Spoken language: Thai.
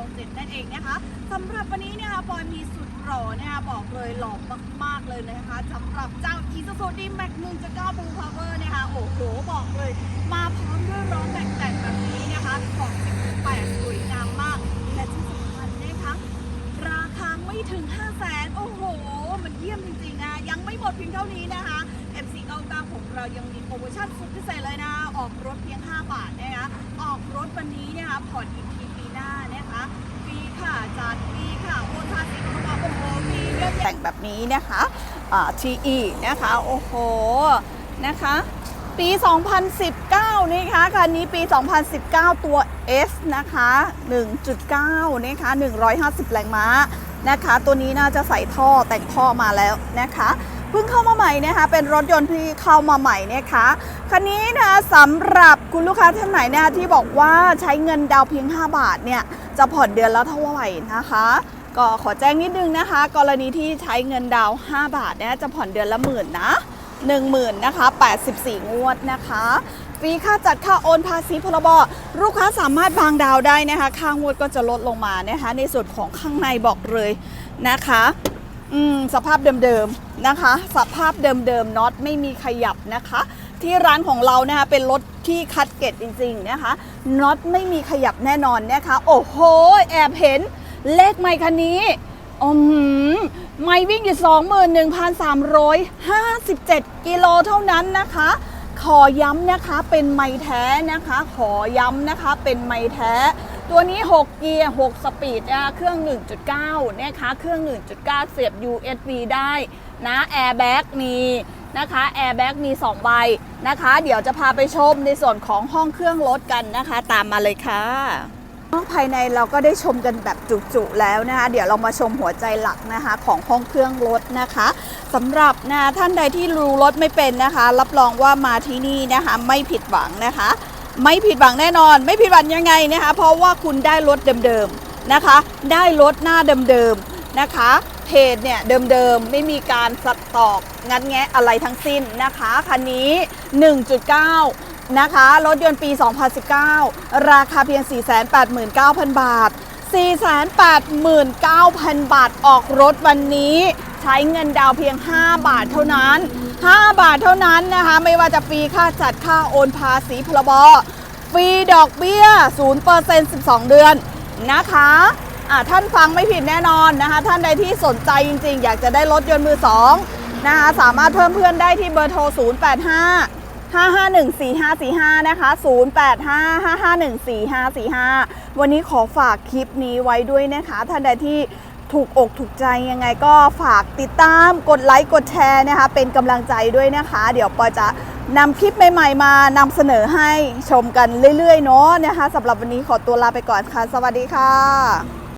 7นั่นเองนะคะสำหรับวันนี้เนี่ยค่ะปอยมีสุดหล่อเนี่ยบอกเลยหล่อมากๆเลยนะคะสำหรับเจ้า Isuzu D-Max 1.9 Blue Power เนี่ยค่ะโอ้โหบอกเลย มาพร้อมด้วยล้อแต่งๆแบบนี้นะคะของ18สวยงามมาก และที่สำคัญนะคะราคาไม่ถึง 5 0 0แสนโอ้โห มันเยี่ยมจริงๆนะยังไม่หมดเพียงเท่านี้นะคะ MC99 ของเรายังมีโปรโมชั่นสุดพิเศษเลยนะ ออกรถเพียง 5 บาทนะคะออกรถวันนี้นะคะผ่อนอีกที ปีหน้านะคะฟรีค่ะจัดฟรีค่ะโอนภาษีของเราโอ้โหฟรีเยอะแยะแต่งแบบนี้นะคะอ่า TE นะคะ โอ้โห นะคะ ปี 2019 นี่คะคันนี้ปี 2019 ตัว S นะคะ 1.9 นะคะ 150 แรงม้านะคะ ตัวนี้น่าจะใส่ท่อแต่งท่อมาแล้วนะคะ เพิ่งเข้ามาใหม่นะคะเป็นรถยนต์ที่เข้ามาใหม่นะคะคันนี้นะสำหรับคุณลูกค้าท่านไหนนะคะที่บอกว่าใช้เงินดาวเพียง 5 บาทเนี่ยจะผ่อนเดือนละเท่าไหร่นะคะก็ขอแจ้งนิดนึงนะคะ กรณีที่ใช้เงินดาว 5 บาทเนี่ยจะผ่อนเดือนละหมื่นนะ10,000นะคะ84 งวดนะคะฟรีค่าจัดค่าโอนภาษีพรบลูกค้าสามารถบางดาวได้นะคะ ค่างวดก็จะลดลงมานะคะ ในส่วนของข้างในบอกเลยนะคะ อืมสภาพเดิมๆนะคะ สภาพเดิมๆน็อตไม่มีขยับนะคะ ที่ร้านของเรานะคะเป็นรถที่คัดเกตจริง ๆนะคะน็อตไม่มีขยับแน่นอนนะคะ โอ้โห แอบเห็นเลขไมค์คันนี้อืมไม่วิ่งอยู่ 21,357 กิโลเท่านั้นนะคะ ขอย้ำนะคะเป็นไม้แท้นะคะ ขอย้ำนะคะเป็นไม้แท้ ตัวนี้ 6 เกียร์ 6 สปีดนะเครื่อง 1.9 นะคะ เครื่อง 1.9 เสียบ USB ได้นะแอร์แบ็กมีนะคะแอร์แบ็กมี 2 ใบนะคะ เดี๋ยวจะพาไปชมในส่วนของห้องเครื่องรถกันนะคะ ตามมาเลยค่ะ ห้องภายในเราก็ได้ชมกันแบบจุๆแล้วนะคะ เดี๋ยวเรามาชมหัวใจหลักนะคะของห้องเครื่องรถนะคะสำหรับนะท่านใดที่รู้รถไม่เป็นนะคะ รับรองว่ามาที่นี่นะคะไม่ผิดหวังนะคะ ไม่ผิดหวังแน่นอน ไม่ผิดหวังยังไงนะคะ เพราะว่าคุณได้รถเดิมๆนะคะ ได้รถหน้าเดิมๆนะคะเพจเนี่ยเดิมๆไม่มีการสัตอกงัดแงะอะไรทั้งสิ้นนะคะคันนี้ 1.9 นะคะ รถยนต์ปี 2019 ราคาเพียง 489,000 บาท 489,000 บาทออกรถวันนี้ ใช้เงินดาวเพียง 5 บาทเท่านั้น 5 บาทเท่านั้นนะคะ ไม่ว่าจะฟรีค่าจัดค่าโอนภาษีพรบฟรีดอกเบี้ย 0% 12 เดือนนะคะะท่านฟังไม่ผิดแน่นอนนะคะ ท่านใดที่สนใจจริงๆ อยากจะได้รถยนต์มือสองนะคะสามารถเพิ่มเพื่อนได้ที่เบอร์โทร 085 5514545 นะคะ 0855514545 วันนี้ขอฝากคลิปนี้ไว้ด้วยนะคะ ท่านใดที่ ถูกอกถูกใจยังไงก็ฝากติดตามกดไลค์กดแชร์นะคะ เป็นกำลังใจด้วยนะคะ เดี๋ยวปอจะนำคลิปใหม่ๆมานำเสนอให้ชมกันเรื่อยๆเนาะนะคะสำหรับวันนี้ขอตัวลาไปก่อนค่ะ สวัสดีค่ะ